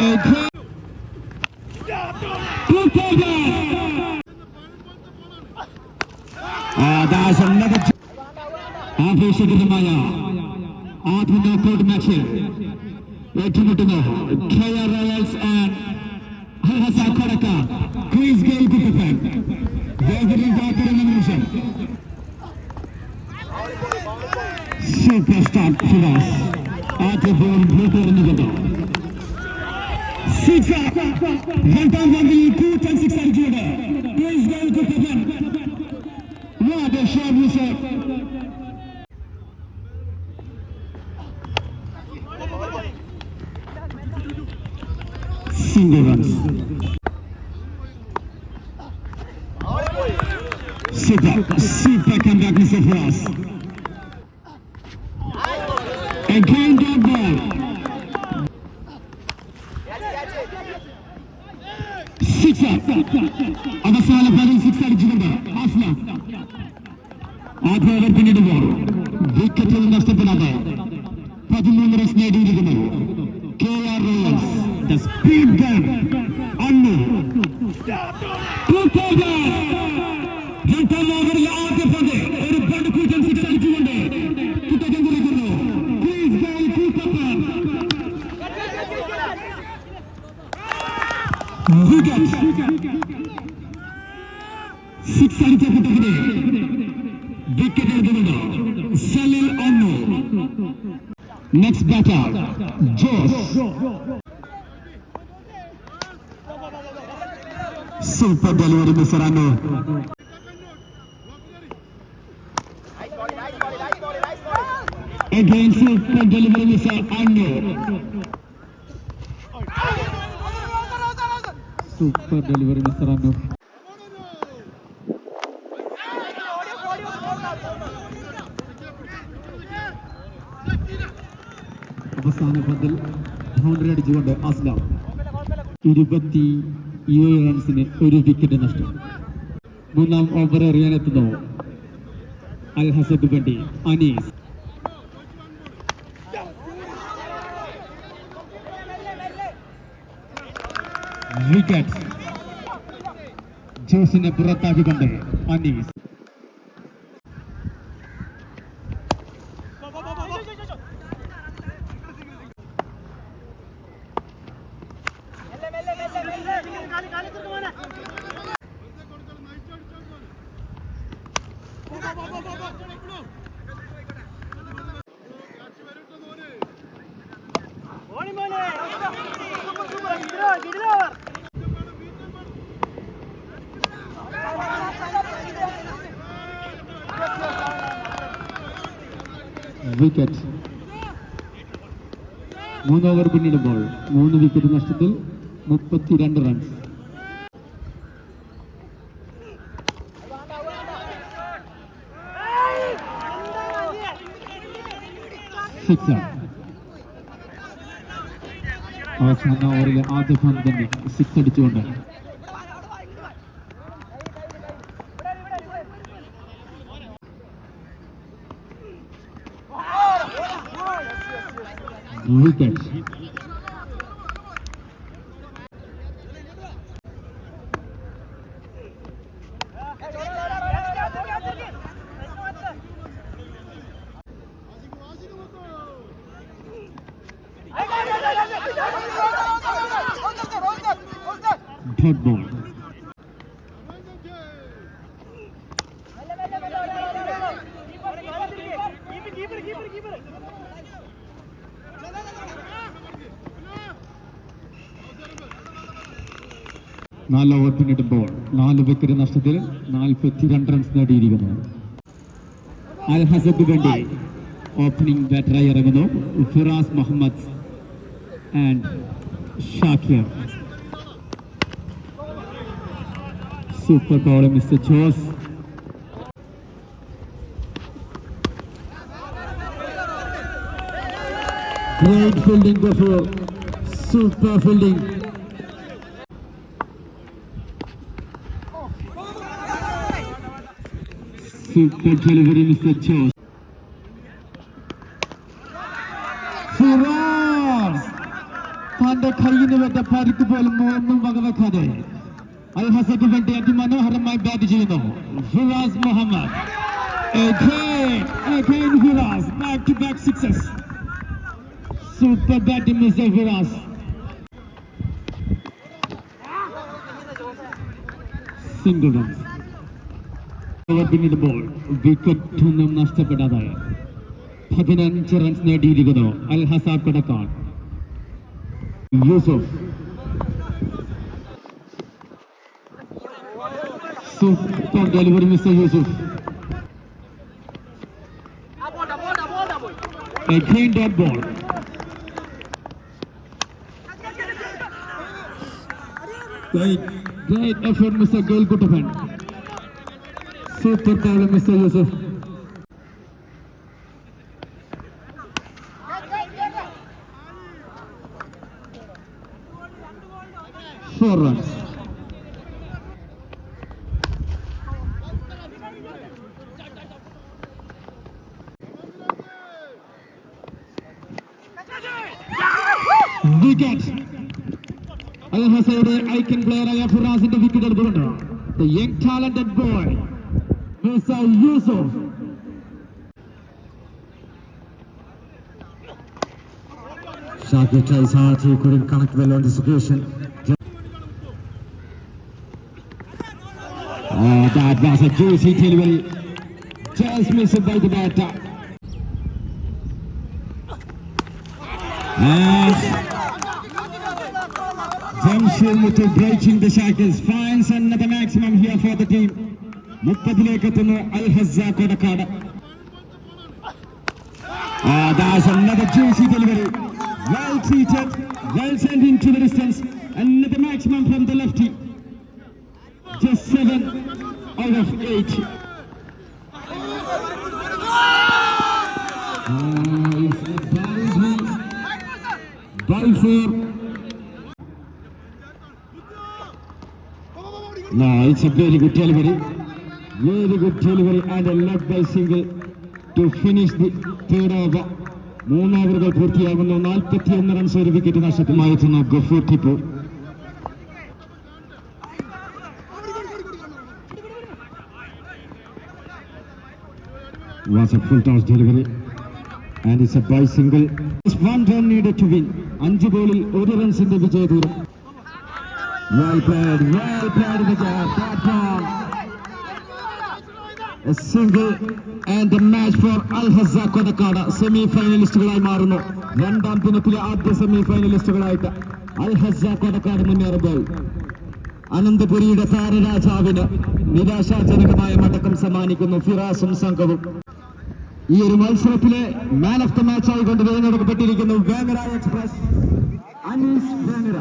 Again. Good over. Ah, that's another ആവേശകരമായ ആദ്യ knockout match ഏറ്റുമുട്ടുന്നു K R Royals and ഹസ കൊടക്ക crease GAIL superstar Subhash আজ এবং ভোটের নিবেদন Six up, one time one will two ten six are Jude. Please go to Kapan. Sir. Single runs. Super, super. ആദ്യ over പിന്നിടുമ്പോൾ വിക്കറ്റുകൾ നഷ്ടപ്പെടാതെ പതിമൂന്ന് runs നേടിയിരിക്കുന്നു. K R Royals the speed gun അണ്ണു രണ്ടാം ഓവറിലെ ആദ്യ പന്ത് ഒരു പണ്ട് കൂറ്റൻ സിക്സ് അടിച്ചുകൊണ്ട് കുട്ടകം കുറിക്കുന്നു. പ്ലീസ് ഗൈ കൂട്ടപ്പൻ സിക്സ് അടിച്ച കുട്ടകനെ Victor জন্য সালিল অন্য next batter Jos super delivery mister super delivery, Mr. Anno. Super delivery, Mr. Anno. അവസാന പന്തിൽ ബൗണ്ടറി അടിച്ചുകൊണ്ട് അസ്ലാം ഇരുപത്തി ഏഴ് റൺസിന് ഒരു വിക്കറ്റ് നഷ്ടം. മൂന്നാം ഓവർ എറിയാനെത്തുന്നു അൽ ഹസബ് ബണ്ടി അനീസ്. വിക്കറ്റ് ജോസിനെ പുറത്താക്കിക്കൊണ്ട് അനീസ്. വിക്കറ്റ് മൂന്ന് ഓവർ പിന്നിടുമ്പോൾ മൂന്ന് വിക്കറ്റ് നഷ്ടത്തിൽ മുപ്പത്തിരണ്ട് റൺസ് സിക്സ് അവസാന ഓവറിലെ ആദ്യ പന്ത് തന്നെ. സിക്സ് അടിച്ചുകൊണ്ട് উইকেট Headboard. നാല് ഓവർ പിന്നിടുമ്പോൾ നാല് വിക്കറ്റ് നഷ്ടത്തിൽ നാൽപ്പത്തിരണ്ട് റൺസ് നേടിയിരിക്കുന്നു അൽ ഹസബ് വേണ്ടി ഓപ്പണിംഗ് ബാറ്ററായി ഇറങ്ങുന്നു Firas Muhammad and Shakir super bowler mister Jos Great fielding. Super fielding. Super delivery, Mr. Jones. Firas തന്റെ കയ്യിന് വേണ്ട പരിക്ക് പോലും ഒന്നും വകവെക്കാതെ അൽ ഹസക്ക് വേണ്ടി അതിമനോഹരമായി ബാറ്റ് ചെയ്യുന്നു Firas Muhammad Again, again Viras, back to back sixes. Super batting mister Firas single runs പിന്നിടുമ്പോൾ വിക്കറ്റ് ഒന്നും നഷ്ടപ്പെടാതെ പതിനഞ്ച് റൺസ് നേടിയിരിക്കുന്നു അൽ ഹസാബ് കടക്കാൻ Yusuf super delivery mister Yusuf Again dot ball. Great, great effort, Mr. Gail Guttafan. Super ball, Mr. Yusuf. Four runs. Wicket. അൽ ഹസയുടെ icon പ്ലെയറായ ഫുറാസിന്റെ വിക്കറ്റ് എടുത്തുകൊണ്ട് The young talented boy Mr. Yusuf. Shaq tries hard, he couldn't connect well on this situation. Oh, that was a juicy delivery. Just missed by the batter. And Jamshir Mutu breaking the shackles, finds another maximum here for the team. മുപ്പതിലേക്ക് എത്തുന്നു അൽ ഹസ Kodakkad Ah, that's another juicy delivery. Well treated, well sent into the distance. Another maximum from the lefty. Just seven out of eight. Ah, it's a boundary. Ball four. No, it's a very good delivery. Very good delivery and a leg by single to finish the third over. മൂന്ന് ഓവറുകൾ പൂർത്തിയാകുന്നു നാൽപ്പത്തിയൊന്ന് runs ഒരു wicket നഷ്ടത്തിമായി എത്തുന്നു Gafoor Tippu was a full toss delivery and it's a by single. Just one run needed to win. അഞ്ച് ബോളിൽ ഒരു റൺസിന്റെ വിജയദൂരം Well played, well played Vijay. That ball. A and match for Al ഹസ കൊതക്കാട് semi ഫൈനലിസ്റ്റുകളായി മാറുന്നു. രണ്ടാം ദിനത്തിലെ ആദ്യ സെമി ഫൈനലിസ്റ്റുകളായിട്ട് അൽ ഹസ്സ കൊതക്കാട് മുന്നേറുമ്പോൾ അനന്തപുരിയുടെ താരരാജാവിന് നിരാശാജനകമായ മടക്കം സമ്മാനിക്കുന്നു ഫിറാസും സംഘവും. ഈ ഒരു മത്സരത്തിലെ മാൻ ഓഫ് ദ മാച്ചായി കൊണ്ട് തിരഞ്ഞെടുക്കപ്പെട്ടിരിക്കുന്നു. വേങ്ങര എക്സ്പ്രസ് അനീസ് വേങ്ങര.